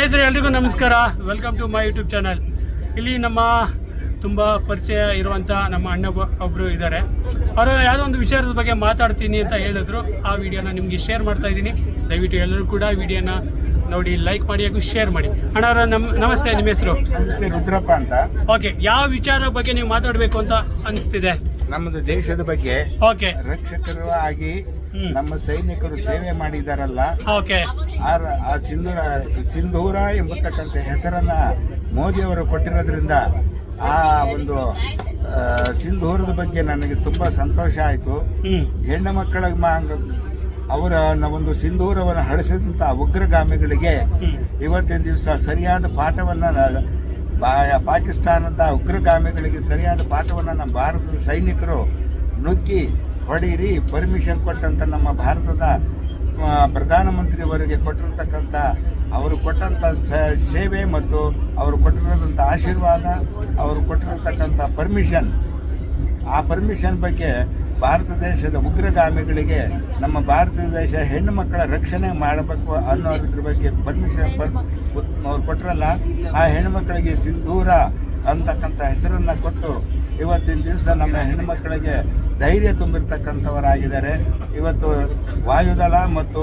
ಸ್ನೇಹಿತರೆ ಎಲ್ರಿಗೂ ನಮಸ್ಕಾರ. Welcome to my YouTube channel ಇಲ್ಲಿ ನಮ್ಮ ತುಂಬ ಪರಿಚಯ ಇರುವಂಥ ನಮ್ಮ ಅಣ್ಣ ಒಬ್ಬರು ಇದ್ದಾರೆ. ಅವರು ಯಾವುದೋ ಒಂದು ವಿಚಾರದ ಬಗ್ಗೆ ಮಾತಾಡ್ತೀನಿ ಅಂತ ಹೇಳಿದ್ರು. ಆ ವಿಡಿಯೋನ ನಿಮಗೆ ಶೇರ್ ಮಾಡ್ತಾ ಇದ್ದೀನಿ. ದಯವಿಟ್ಟು ಎಲ್ಲರೂ ಕೂಡ ವಿಡಿಯೋನ ನೋಡಿ ಲೈಕ್ ಮಾಡಿ ಹಾಗೂ ಶೇರ್ ಮಾಡಿ. ಅಣ್ಣ ನಮ್ ನಮಸ್ತೆ ನಿಮ್ಮ ಹೆಸರು? ರುದ್ರಪ್ಪ ಅಂತ. ಓಕೆ ಯಾವ ವಿಚಾರ ಬಗ್ಗೆ ನೀವು ಮಾತಾಡಬೇಕು ಅಂತ ಅನಿಸ್ತಿದೆ? ನಮ್ಮದು ದೇಶದ ಬಗ್ಗೆ ಓಕೆ ರಕ್ಷಕರು ಆಗಿ. ನಮ್ಮ ಸೈನಿಕರು ಸೇವೆ ಮಾಡಿದಾರಲ್ಲ. ಆ ಸಿಂಧೂರ ಸಿಂಧೂರ ಎಂಬತಕ್ಕಂಥ ಹೆಸರನ್ನ ಮೋದಿಯವರು ಕೊಟ್ಟಿರೋದ್ರಿಂದ ಆ ಒಂದು ಸಿಂಧೂರದ ಬಗ್ಗೆ ನನಗೆ ತುಂಬಾ ಸಂತೋಷ ಆಯಿತು. ಹೆಣ್ಣು ಮಕ್ಕಳ ಅವರ ಒಂದು ಸಿಂಧೂರವನ್ನು ಹಳಿಸಿದಂಥ ಉಗ್ರಗಾಮಿಗಳಿಗೆ ಇವತ್ತಿನ ದಿವಸ ಸರಿಯಾದ ಪಾಠವನ್ನು ಪಾಕಿಸ್ತಾನದ ಉಗ್ರಗಾಮಿಗಳಿಗೆ ಸರಿಯಾದ ಪಾಠವನ್ನು ನಮ್ಮ ಭಾರತದ ಸೈನಿಕರು ನುಗ್ಗಿ ಹೊಡೀರಿ ಪರ್ಮಿಷನ್ ಕೊಟ್ಟಂಥ ನಮ್ಮ ಭಾರತದ ಪ್ರಧಾನಮಂತ್ರಿಯವರಿಗೆ ಕೊಟ್ಟಿರ್ತಕ್ಕಂಥ ಅವರು ಕೊಟ್ಟಂಥ ಸೇವೆ ಮತ್ತು ಅವರು ಕೊಟ್ಟಿರೋದಂಥ ಆಶೀರ್ವಾದ, ಅವರು ಕೊಟ್ಟಿರತಕ್ಕಂಥ ಪರ್ಮಿಷನ್ ಆ ಪರ್ಮಿಷನ್ ಬಗ್ಗೆ ಭಾರತ ದೇಶದ ಉಗ್ರಗಾಮಿಗಳಿಗೆ, ನಮ್ಮ ಭಾರತ ದೇಶ ಹೆಣ್ಣು ಮಕ್ಕಳ ರಕ್ಷಣೆ ಮಾಡಬೇಕು ಅನ್ನೋದ್ರ ಬಗ್ಗೆ ಪರ್ಮಿಷನ್ ಅವ್ರು ಕೊಟ್ಟರಲ್ಲ ಆ ಹೆಣ್ಣು ಮಕ್ಕಳಿಗೆ ಸಿಂಧೂರ ಅಂತಕ್ಕಂಥ ಹೆಸರನ್ನು ಕೊಟ್ಟು ಇವತ್ತಿನ ದಿವಸ ನಮ್ಮ ಹೆಣ್ಣು ಮಕ್ಕಳಿಗೆ ಧೈರ್ಯ ತುಂಬಿರ್ತಕ್ಕಂಥವರಾಗಿದ್ದಾರೆ. ಇವತ್ತು ವಾಯುದಳ ಮತ್ತು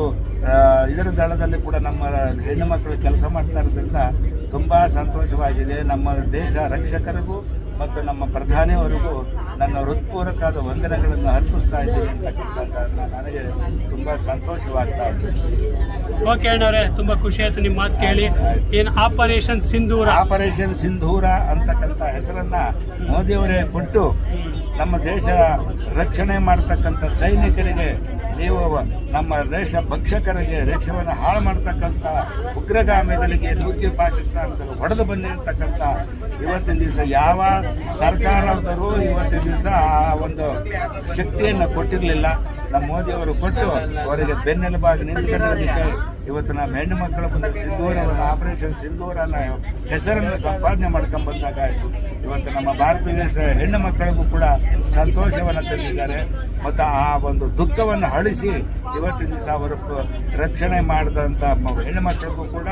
ಇದರ ದಳದಲ್ಲಿ ಕೂಡ ನಮ್ಮ ಹೆಣ್ಣು ಮಕ್ಕಳು ಕೆಲಸ ಮಾಡ್ತಾ ಇರೋದ್ರಿಂದ ತುಂಬ ಸಂತೋಷವಾಗಿದೆ. ನಮ್ಮ ದೇಶ ರಕ್ಷಕರಿಗೂ ಮತ್ತು ನಮ್ಮ ಪ್ರಧಾನಿಯವರಿಗೂ ನನ್ನ ಹೃತ್ಪೂರ್ವಕವಾದ ವಂದನೆಗಳನ್ನು ಅರ್ಪಿಸ್ತಾ ಇದ್ದೀನಿ ಅಂತಕ್ಕಂಥ ನನಗೆ ತುಂಬ ಸಂತೋಷವಾಗ್ತಾ ಇದೆ. ಓಕೆ ಅಣ್ಣವ್ರೆ ತುಂಬ ಖುಷಿ ಆಯ್ತು ನಿಮ್ಮ ಮಾತು ಕೇಳಿ. ಏನು ಆಪರೇಷನ್ ಸಿಂಧೂರ? ಆಪರೇಷನ್ ಸಿಂಧೂರ ಅಂತಕ್ಕಂಥ ಹೆಸರನ್ನು ಮೋದಿಯವರೇ ಕೊಟ್ಟು ನಮ್ಮ ದೇಶ ರಕ್ಷಣೆ ಮಾಡ್ತಕ್ಕಂಥ ಸೈನಿಕರಿಗೆ, ನೀವು ನಮ್ಮ ದೇಶ ಭಕ್ಷಕರಿಗೆ ದೇಶವನ್ನು ಹಾಳು ಮಾಡ್ತಕ್ಕಂಥ ಉಗ್ರಗಾಮಿಗಳಿಗೆ ನೂಕಿ ಪಾಕಿಸ್ತಾನದಲ್ಲಿ ಹೊಡೆದು ಬಂದಿರತಕ್ಕಂಥ ಇವತ್ತಿನ ದಿವಸ ಯಾವ ಸರ್ಕಾರದವರು ಇವತ್ತಿನ ದಿವಸ ಆ ಒಂದು ಶಕ್ತಿಯನ್ನು ಕೊಟ್ಟಿರಲಿಲ್ಲ. ನಮ್ಮ ಮೋದಿಯವರು ಕೊಟ್ಟು ಅವರಿಗೆ ಬೆನ್ನೆಲುಬಾಗಿ ನಿಂತ್ಕೊಳ್ಳೋದಕ್ಕೆ ಇವತ್ತು ನಮ್ಮ ಹೆಣ್ಣು ಮಕ್ಕಳ ಮುಂದೆ ಸಿಂಧೂರವನ್ನು ಆಪರೇಷನ್ ಸಿಂಧೂರನ ಹೆಸರನ್ನು ಸಂಪಾದನೆ ಮಾಡ್ಕೊಂಡು ಬಂದಾಗ ಆಯಿತು. ಇವತ್ತು ನಮ್ಮ ಭಾರತ ದೇಶದ ಹೆಣ್ಣು ಮಕ್ಕಳಿಗೂ ಕೂಡ ಸಂತೋಷವನ್ನು ತಂದಿದ್ದಾರೆ. ಮತ್ತು ಆ ಒಂದು ದುಃಖವನ್ನು ಅಳಿಸಿ ಇವತ್ತಿನ ದಿವಸ ಅವರು ರಕ್ಷಣೆ ಮಾಡಿದಂಥ ಹೆಣ್ಣು ಮಕ್ಕಳಿಗೂ ಕೂಡ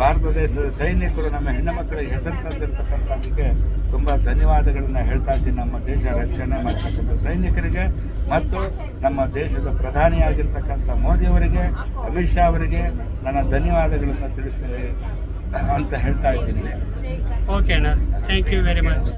ಭಾರತ ದೇಶದ ಸೈನಿಕರು, ನಮ್ಮ ಹೆಣ್ಣು ಮಕ್ಕಳಿಗೆ ಹೆಸರು ತಂದಿರತಕ್ಕಂಥದ್ದಕ್ಕೆ ತುಂಬ ಧನ್ಯವಾದಗಳನ್ನು ಹೇಳ್ತಾ ಇದ್ದೀನಿ. ನಮ್ಮ ದೇಶ ರಕ್ಷಣೆ ಮಾಡ್ತಕ್ಕಂಥ ಸೈನಿಕರಿಗೆ ಮತ್ತು ನಮ್ಮ ದೇಶದ ಪ್ರಧಾನಿಯಾಗಿರ್ತಕ್ಕಂಥ ಮೋದಿಯವರಿಗೆ ಅಮಿತ್ ಶಾ ಅವರಿಗೆ ನನ್ನ ಧನ್ಯವಾದಗಳನ್ನು ತಿಳಿಸ್ತೇನೆ. ಅಂತ ಹೇಳ್ತಾ ಇದ್ದೀನಿ. ಓಕೆ ಅಣ್ಣ. Thank you very much